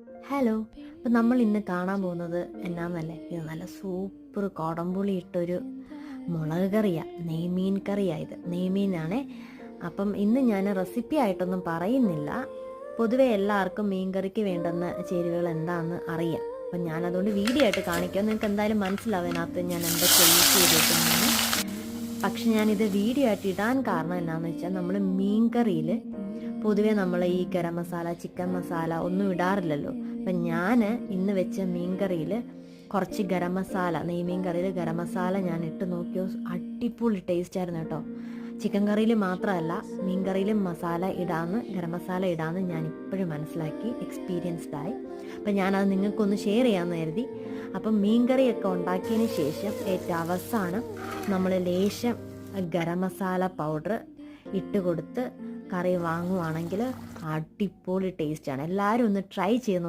Hello അപ്പം നമ്മൾ ഇന്ന് കാണാൻ പോകുന്നത് എന്നാന്നല്ലേ? ഇത് നല്ല സൂപ്പർ കോടമ്പുളി ഇട്ടൊരു മുളക് കറിയാണ് നെയ്മീൻ കറിയാണ് ഇത്. നെയ്മീനാണേ അപ്പം ഇന്ന് ഞാൻ റെസിപ്പി ആയിട്ടൊന്നും പറയുന്നില്ല. പൊതുവേ എല്ലാവർക്കും മീൻ കറിക്ക് വേണ്ടുന്ന ചേരുവകൾ എന്താണെന്ന് അറിയാം. അപ്പം ഞാനതുകൊണ്ട് വീഡിയോ ആയിട്ട് കാണിക്കാം. നിങ്ങൾക്ക് എന്തായാലും മനസ്സിലാവും ഞാൻ എന്തൊക്കെ യൂസ് ചെയ്തിട്ടുണ്ടെന്ന്. പക്ഷെ ഞാനിത് വീഡിയോ ആയിട്ട് ഇടാൻ കാരണം എന്താണെന്ന് വെച്ചാൽ നമ്മൾ മീൻ കറിയിൽ പൊതുവെ നമ്മൾ ഈ ഗരം മസാല ചിക്കൻ മസാല ഒന്നും ഇടാറില്ലല്ലോ. അപ്പം ഞാൻ ഇന്ന് വെച്ച മീൻകറിയിൽ കുറച്ച് ഗരം മസാല നെയ്മീൻ കറിയിൽ ഗരം മസാല ഞാൻ ഇട്ട് നോക്കിയോ അടിപൊളി ടേസ്റ്റ് ആയിരുന്നു കേട്ടോ. ചിക്കൻ കറിയിൽ മാത്രമല്ല മീൻ കറിയിലും മസാല ഇടാന്ന് ഗരം മസാല ഇടാന്ന് ഞാൻ ഇപ്പോഴും മനസ്സിലാക്കി എക്സ്പീരിയൻസ്ഡ് ആയി. അപ്പം ഞാനത് നിങ്ങൾക്കൊന്ന് ഷെയർ ചെയ്യാമെന്ന് കരുതി. അപ്പം മീൻ കറിയൊക്കെ ഉണ്ടാക്കിയതിന് ശേഷം ഏറ്റവും അവസാനം നമ്മൾ ലേശം ഗരം മസാല പൗഡർ ഇട്ട് കൊടുത്ത് കറി വാങ്ങുവാണെങ്കിൽ അടിപൊളി ടേസ്റ്റാണ് എല്ലാവരും ഒന്ന് ട്രൈ ചെയ്ത്